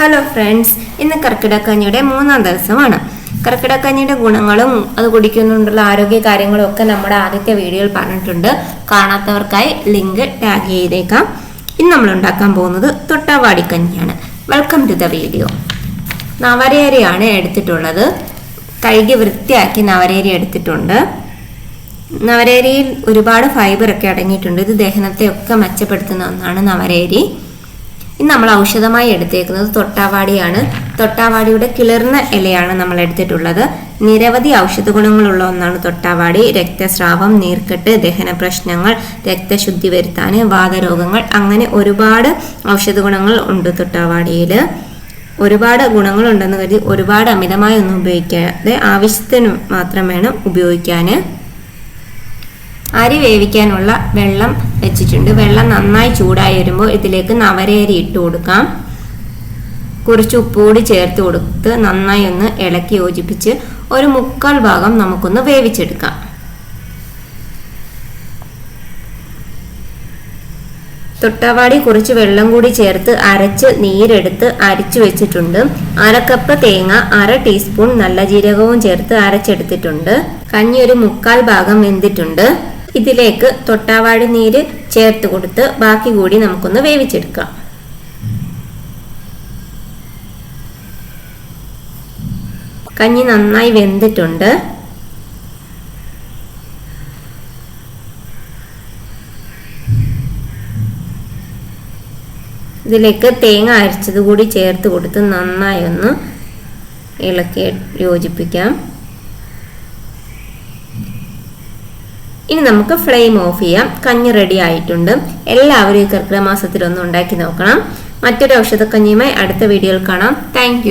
Hello friends ഇന്ന് കർക്കിടക്കഞ്ഞിയുടെ മൂന്നാം ദിവസമാണ്. കർക്കിടക്കഞ്ഞിയുടെ ഗുണങ്ങളും അത് കുടിക്കുന്നുണ്ടുള്ള ആരോഗ്യ കാര്യങ്ങളും ഒക്കെ നമ്മുടെ ആദ്യത്തെ വീഡിയോയിൽ പറഞ്ഞിട്ടുണ്ട്. കാണാത്തവർക്കായി ലിങ്ക് ടാഗ് ചെയ്തേക്കാം. ഇന്ന് നമ്മൾ ഉണ്ടാക്കാൻ പോകുന്നത് തൊട്ടാവാടി കഞ്ഞിയാണ്. വെൽക്കം ടു ദ വീഡിയോ നവരേരിയാണ് എടുത്തിട്ടുള്ളത്. കഴുകി വൃത്തിയാക്കി നവരേരി എടുത്തിട്ടുണ്ട്. നവരേരിയിൽ ഒരുപാട് ഫൈബർ ഒക്കെ അടങ്ങിയിട്ടുണ്ട്. ഇത് ദഹനത്തെ ഒക്കെ മെച്ചപ്പെടുത്തുന്ന ഒന്നാണ് നവരേരി. ഇന്ന് നമ്മൾ ഔഷധമായി എടുത്തേക്കുന്നത് തൊട്ടാവാടിയാണ്. തൊട്ടാവാടിയുടെ കിളിർന്ന ഇലയാണ് നമ്മൾ എടുത്തിട്ടുള്ളത്. നിരവധി ഔഷധ ഗുണങ്ങളുള്ള ഒന്നാണ് തൊട്ടാവാടി. രക്തസ്രാവം നീർക്കെട്ട് ദഹന പ്രശ്നങ്ങൾ രക്തശുദ്ധി വരുത്താൻ വാതരോഗങ്ങൾ അങ്ങനെ ഒരുപാട് ഔഷധ ഗുണങ്ങൾ ഉണ്ട് തൊട്ടാവാടിയിൽ. ഒരുപാട് ഗുണങ്ങളുണ്ടെന്ന് കരുതി ഒരുപാട് അമിതമായി ഒന്നും ഉപയോഗിക്കാതെ ആവശ്യത്തിന് മാത്രം വേണം ഉപയോഗിക്കാൻ. അരി വേവിക്കാനുള്ള വെള്ളം വെച്ചിട്ടുണ്ട്. വെള്ളം നന്നായി ചൂടായി വരുമ്പോൾ ഇതിലേക്ക് നവരേരി ഇട്ട് കൊടുക്കാം. കുറച്ച് ഉപ്പുകൂടി ചേർത്ത് കൊടുത്ത് നന്നായി ഒന്ന് ഇളക്കി യോജിപ്പിച്ച് ഒരു മുക്കാൽ ഭാഗം നമുക്കൊന്ന് വേവിച്ചെടുക്കാം. തൊട്ടാവാടി കുറച്ച് വെള്ളം കൂടി ചേർത്ത് അരച്ച് നീരെടുത്ത് അരിച്ചു വെച്ചിട്ടുണ്ട്. അരക്കപ്പ് കപ്പ് തേങ്ങ അര ടീസ്പൂൺ നല്ല ജീരകവും ചേർത്ത് അരച്ചെടുത്തിട്ടുണ്ട്. കഞ്ഞി ഒരു മുക്കാൽ ഭാഗം വെന്തിട്ടുണ്ട്. ഇതിലേക്ക് തൊട്ടാവാടി നീര് ചേർത്ത് കൊടുത്ത് ബാക്കി കൂടി നമുക്കൊന്ന് വേവിച്ചെടുക്കാം. കഞ്ഞി നന്നായി വെന്തിട്ടുണ്ട്. ഇതിലേക്ക് തേങ്ങ അരച്ചത് കൂടി ചേർത്ത് കൊടുത്ത് നന്നായി ഒന്ന് ഇളക്കി യോജിപ്പിക്കാം. ഇനി നമുക്ക് ഫ്ലെയിം ഓഫ് ചെയ്യാം. കഞ്ഞി റെഡി ആയിട്ടുണ്ട്. എല്ലാവരും ഈ കർക്കിടക മാസത്തിൽ ഒന്ന് ഉണ്ടാക്കി നോക്കണം. മറ്റൊരു ഔഷധക്കഞ്ഞിയുമായി അടുത്ത വീഡിയോയിൽ കാണാം. താങ്ക്